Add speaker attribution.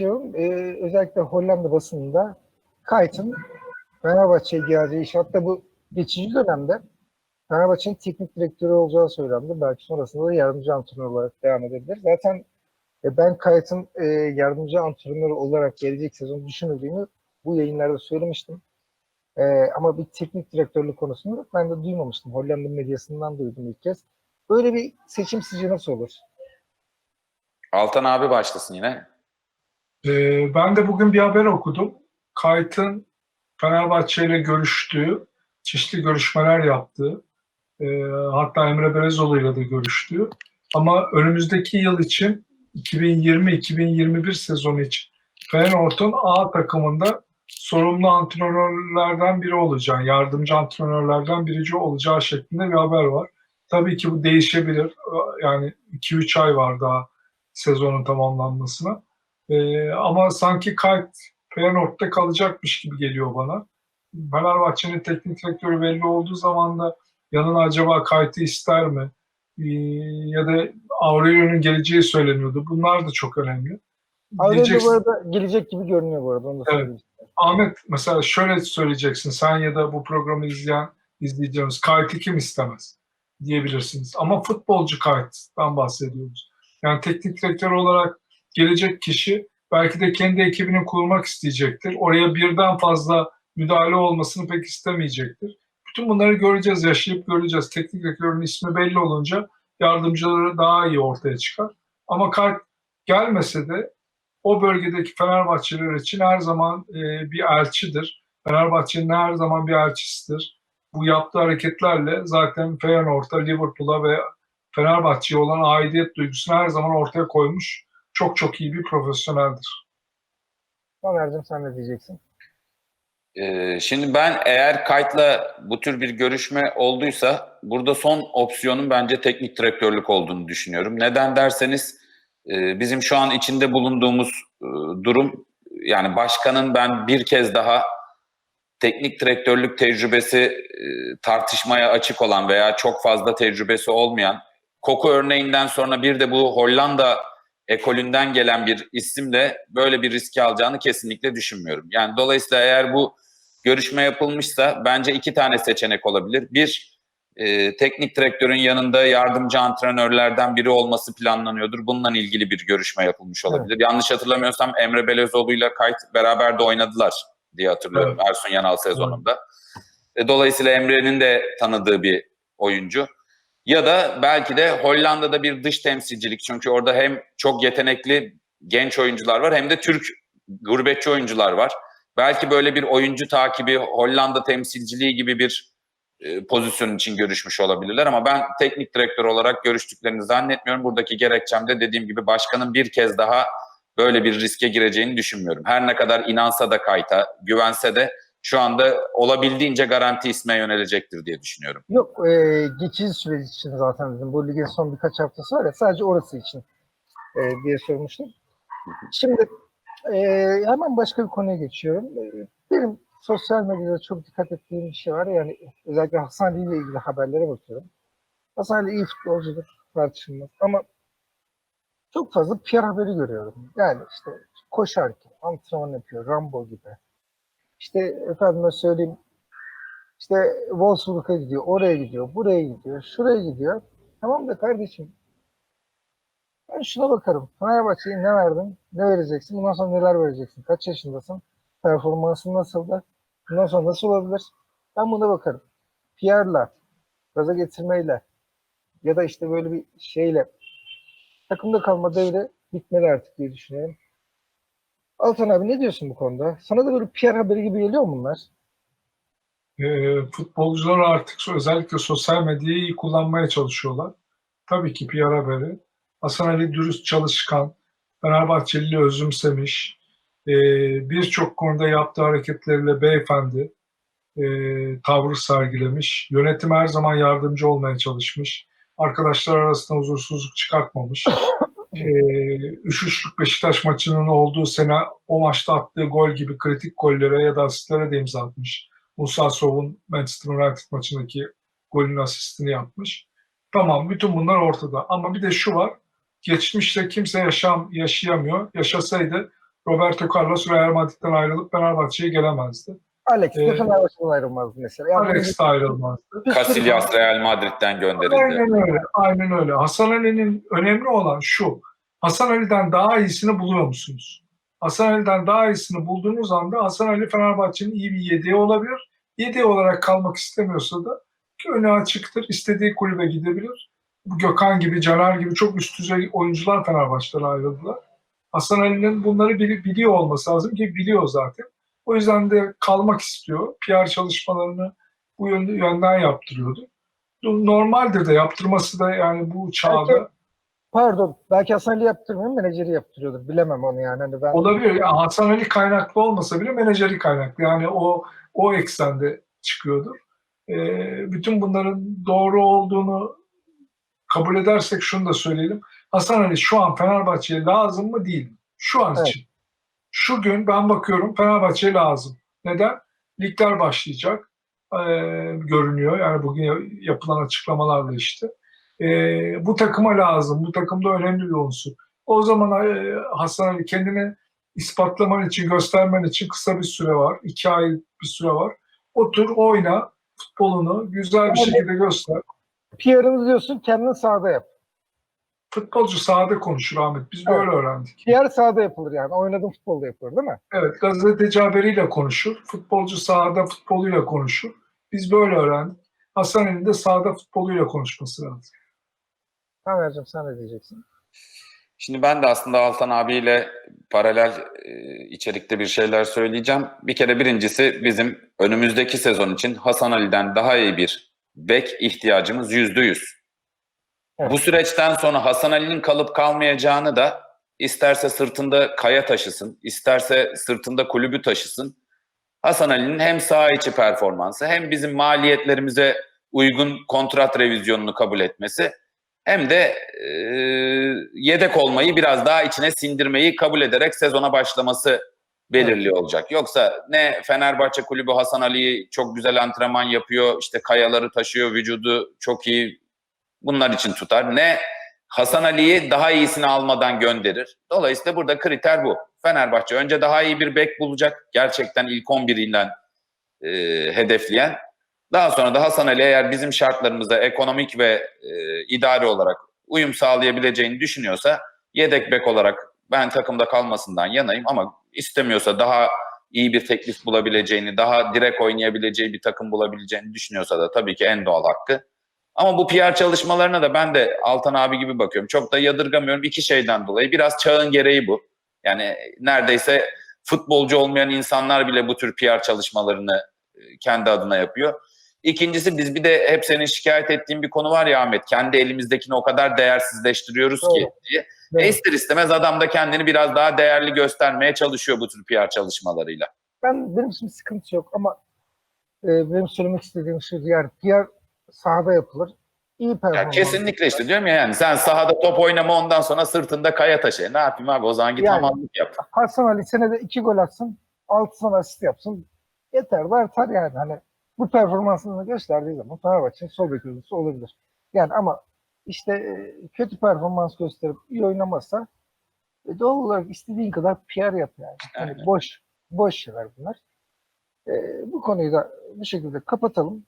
Speaker 1: Ee, özellikle Hollanda basınında Kayt'ın Fenerbahçe'ye geleceği iş hatta bu geçici dönemde Fenerbahçe'nin teknik direktörü olacağı söylendi. Belki sonrasında da yardımcı antrenör olarak devam edebilir. Zaten e, ben Kayt'ın e, yardımcı antrenör olarak gelecek sezon düşünüldüğünü bu yayınlarda söylemiştim. E, ama bir teknik direktörlük konusunda ben de duymamıştım. Hollanda medyasından duydum ilk kez. Böyle bir seçim sizce nasıl olur?
Speaker 2: Altan abi başlasın yine.
Speaker 3: Ee, ben de bugün bir haber okudum. Kayt'ın Fenerbahçe ile görüştüğü, çeşitli görüşmeler yaptığı, e, hatta Emre Belezoğlu ile de görüştüğü ama önümüzdeki yıl için 2020-2021 sezonu için Fenerbahçe'nin A takımında sorumlu antrenörlerden biri olacağı, yardımcı antrenörlerden biri olacağı şeklinde bir haber var. Tabii ki bu değişebilir. Yani 2-3 ay var daha sezonun tamamlanmasına. Ee, ama sanki Kayt Feyenoord'da kalacakmış gibi geliyor bana. Fenerbahçe'nin teknik direktörü belli olduğu zaman da yanına acaba Kayt'ı ister mi? Ee, ya da Aurelio'nun geleceği söyleniyordu. Bunlar da çok önemli.
Speaker 1: Aurelio
Speaker 3: Diyeceksin-
Speaker 1: bu arada gelecek gibi görünüyor bu arada. Onu da
Speaker 3: Evet. Ahmet mesela şöyle söyleyeceksin sen ya da bu programı izleyen izleyeceğimiz Kayt'ı kim istemez diyebilirsiniz. Ama futbolcu Kayt'tan bahsediyoruz. Yani teknik direktör olarak gelecek kişi belki de kendi ekibini kurmak isteyecektir. Oraya birden fazla müdahale olmasını pek istemeyecektir. Bütün bunları göreceğiz, yaşayıp göreceğiz. Teknik direktörün ismi belli olunca yardımcıları daha iyi ortaya çıkar. Ama Kayt gelmese de o bölgedeki Fenerbahçeliler için her zaman e, bir elçidir. Fenerbahçe'nin her zaman bir elçisidir. Bu yaptığı hareketlerle zaten Feyenoord'a, Liverpool'a ve Fenerbahçe'ye olan aidiyet duygusunu her zaman ortaya koymuş. Çok çok iyi bir profesyoneldir.
Speaker 1: Soner'cim sen ne diyeceksin?
Speaker 2: Ee, şimdi ben eğer Kayt'la bu tür bir görüşme olduysa burada son opsiyonun bence teknik direktörlük olduğunu düşünüyorum. Neden derseniz e, bizim şu an içinde bulunduğumuz e, durum yani başkanın ben bir kez daha teknik direktörlük tecrübesi e, tartışmaya açık olan veya çok fazla tecrübesi olmayan Koku örneğinden sonra bir de bu Hollanda ekolünden gelen bir isimle böyle bir riski alacağını kesinlikle düşünmüyorum. Yani dolayısıyla eğer bu görüşme yapılmışsa bence iki tane seçenek olabilir. Bir, e, teknik direktörün yanında yardımcı antrenörlerden biri olması planlanıyordur. Bununla ilgili bir görüşme yapılmış olabilir. Yanlış hatırlamıyorsam Emre Belezoğlu ile Kayt beraber de oynadılar diye hatırlıyorum Ersun Yanal sezonunda. E, dolayısıyla Emre'nin de tanıdığı bir oyuncu. Ya da belki de Hollanda'da bir dış temsilcilik. Çünkü orada hem çok yetenekli genç oyuncular var hem de Türk gurbetçi oyuncular var. Belki böyle bir oyuncu takibi, Hollanda temsilciliği gibi bir e, pozisyon için görüşmüş olabilirler ama ben teknik direktör olarak görüştüklerini zannetmiyorum. Buradaki gerekçem de dediğim gibi başkanın bir kez daha böyle bir riske gireceğini düşünmüyorum. Her ne kadar inansa da kayta, güvense de şu anda olabildiğince garanti isme yönelecektir diye düşünüyorum.
Speaker 1: Yok e, geçici süreç için zaten dedim. Bu ligin son birkaç haftası var ya sadece orası için e, diye sormuştum. Şimdi e, hemen başka bir konuya geçiyorum. E, benim sosyal medyada çok dikkat ettiğim bir şey var. Yani özellikle Hasan Ali ile ilgili haberlere bakıyorum. Hasan Ali iyi futbolcudur tartışılmaz ama çok fazla PR haberi görüyorum. Yani işte koşarken antrenman yapıyor Rambo gibi. İşte efendime söyleyeyim işte Wolfsburg'a gidiyor, oraya gidiyor, buraya gidiyor, şuraya gidiyor. Tamam da kardeşim ben şuna bakarım. Fenerbahçe'ye ne verdin? Ne vereceksin? Bundan sonra neler vereceksin? Kaç yaşındasın? Performansın nasıldı? Bundan sonra nasıl olabilir? Ben buna bakarım. PR'la, gaza getirmeyle ya da işte böyle bir şeyle takımda kalma devre bitmeli artık diye düşünüyorum. Altan abi ne diyorsun bu konuda? Sana da böyle PR haberi gibi geliyor mu bunlar?
Speaker 3: E, futbolcular artık özellikle sosyal medyayı iyi kullanmaya çalışıyorlar. Tabii ki PR haberi. Hasan Ali dürüst çalışkan, Fenerbahçeli özümsemiş, e, birçok konuda yaptığı hareketleriyle beyefendi e, tavrı sergilemiş. Yönetim her zaman yardımcı olmaya çalışmış. Arkadaşlar arasında huzursuzluk çıkartmamış. E, üç üçlük Beşiktaş maçının olduğu sene o maçta attığı gol gibi kritik gollere ya da asistlere de imza atmış. Musa Sov'un Manchester United maçındaki golün asistini yapmış. Tamam bütün bunlar ortada. Ama bir de şu var. Geçmişte kimse yaşam yaşayamıyor. Yaşasaydı Roberto Carlos Real Madrid'den ayrılıp Fenerbahçe'ye gelemezdi.
Speaker 1: Alex de
Speaker 3: Ee,
Speaker 1: Fenerbahçe'den ayrılmazdı mesela. Yani
Speaker 3: Alex de ayrılmazdı.
Speaker 2: Casillas Real Madrid'den gönderildi.
Speaker 3: Aynen öyle. Aynen öyle. Hasan Ali'nin önemli olan şu. Hasan Ali'den daha iyisini buluyor musunuz? Hasan Ali'den daha iyisini bulduğunuz anda Hasan Ali Fenerbahçe'nin iyi bir yedeği olabilir. Yedeği olarak kalmak istemiyorsa da önü açıktır. İstediği kulübe gidebilir. Bu Gökhan gibi, Caner gibi çok üst düzey oyuncular Fenerbahçe'den ayrıldılar. Hasan Ali'nin bunları bili- biliyor olması lazım ki biliyor zaten. O yüzden de kalmak istiyor. PR çalışmalarını bu yönde, yönden yaptırıyordu normaldir de yaptırması da yani bu çağda
Speaker 1: Pardon. Belki Hasan Ali yaptırmıyor, menajeri yaptırıyordur. Bilemem onu yani. Hani ben
Speaker 3: olabilir. Yani Hasan Ali kaynaklı olmasa bile menajeri kaynaklı. Yani o o eksende çıkıyordur. Ee, bütün bunların doğru olduğunu kabul edersek şunu da söyleyelim. Hasan Ali şu an Fenerbahçe'ye lazım mı değil mi? Şu an
Speaker 1: Evet.
Speaker 3: için. Şu gün ben bakıyorum Fenerbahçe'ye lazım. Neden? Ligler başlayacak. Ee, görünüyor. Yani bugün yapılan açıklamalarla işte. Ee, bu takıma lazım. Bu takımda önemli bir unsur. O zaman e, Hasan Ali kendini ispatlaman için, göstermen için kısa bir süre var. iki ay bir süre var. Otur, oyna futbolunu güzel bir
Speaker 1: Yani-
Speaker 3: şekilde göster.
Speaker 1: PR'ını diyorsun kendini sahada yap.
Speaker 3: Futbolcu sahada konuşur Ahmet. Biz
Speaker 1: Evet.
Speaker 3: böyle öğrendik.
Speaker 1: PR sahada yapılır yani. Oynadığın futbolda yapılır değil mi?
Speaker 3: Evet, gazeteci haberiyle konuşur. Futbolcu sahada futboluyla konuşur. Biz böyle öğrendik. Hasan Ali'nin de sahada futboluyla konuşması lazım.
Speaker 1: Tamer'cim sen ne diyeceksin?
Speaker 2: Şimdi ben de aslında Altan abiyle paralel e, içerikte bir şeyler söyleyeceğim. Bir kere birincisi bizim önümüzdeki sezon için Hasan Ali'den daha iyi bir bek ihtiyacımız yüzde yüz.
Speaker 1: Evet.
Speaker 2: Bu süreçten sonra Hasan Ali'nin kalıp kalmayacağını da isterse sırtında kaya taşısın, isterse sırtında kulübü taşısın. Hasan Ali'nin hem saha içi performansı hem bizim maliyetlerimize uygun kontrat revizyonunu kabul etmesi hem de e, yedek olmayı biraz daha içine sindirmeyi kabul ederek sezona başlaması belirli olacak. Yoksa ne Fenerbahçe kulübü Hasan Ali'yi çok güzel antrenman yapıyor, işte kayaları taşıyor, vücudu çok iyi bunlar için tutar. Ne Hasan Ali'yi daha iyisini almadan gönderir. Dolayısıyla burada kriter bu. Fenerbahçe önce daha iyi bir bek bulacak. Gerçekten ilk 11 ile e, hedefleyen. Daha sonra da Hasan Ali eğer bizim şartlarımıza ekonomik ve e, idari olarak uyum sağlayabileceğini düşünüyorsa yedek bek olarak ben takımda kalmasından yanayım ama istemiyorsa daha iyi bir teklif bulabileceğini, daha direkt oynayabileceği bir takım bulabileceğini düşünüyorsa da tabii ki en doğal hakkı. Ama bu PR çalışmalarına da ben de Altan abi gibi bakıyorum. Çok da yadırgamıyorum iki şeyden dolayı. Biraz çağın gereği bu. Yani neredeyse futbolcu olmayan insanlar bile bu tür PR çalışmalarını e, kendi adına yapıyor. İkincisi biz bir de hep senin şikayet ettiğin bir konu var ya Ahmet. Kendi elimizdekini o kadar değersizleştiriyoruz ki
Speaker 1: Doğru.
Speaker 2: diye. E
Speaker 1: Evet.
Speaker 2: ister istemez adam da kendini biraz daha değerli göstermeye çalışıyor bu tür PR çalışmalarıyla.
Speaker 1: Ben benim için sıkıntı yok ama e, benim söylemek istediğim şu yani PR sahada yapılır. İyi
Speaker 2: Ya
Speaker 1: performans.
Speaker 2: kesinlikle işte diyorum ya yani sen sahada top oynama ondan sonra sırtında kaya taşı. E Ne yapayım abi o zaman git
Speaker 1: Yani-
Speaker 2: hamallık yap.
Speaker 1: Hasan Ali senede iki gol atsın, altı tane asist yapsın. Yeter de artar yani. Hani bu performansını gösterdiği zaman Fenerbahçe'nin sol bek olabilir. Yani ama işte e, kötü performans gösterip iyi oynamazsa e, doğal olarak istediğin kadar PR yap yani.
Speaker 2: Aynen.
Speaker 1: boş boş şeyler bunlar. E, bu konuyu da bu şekilde kapatalım.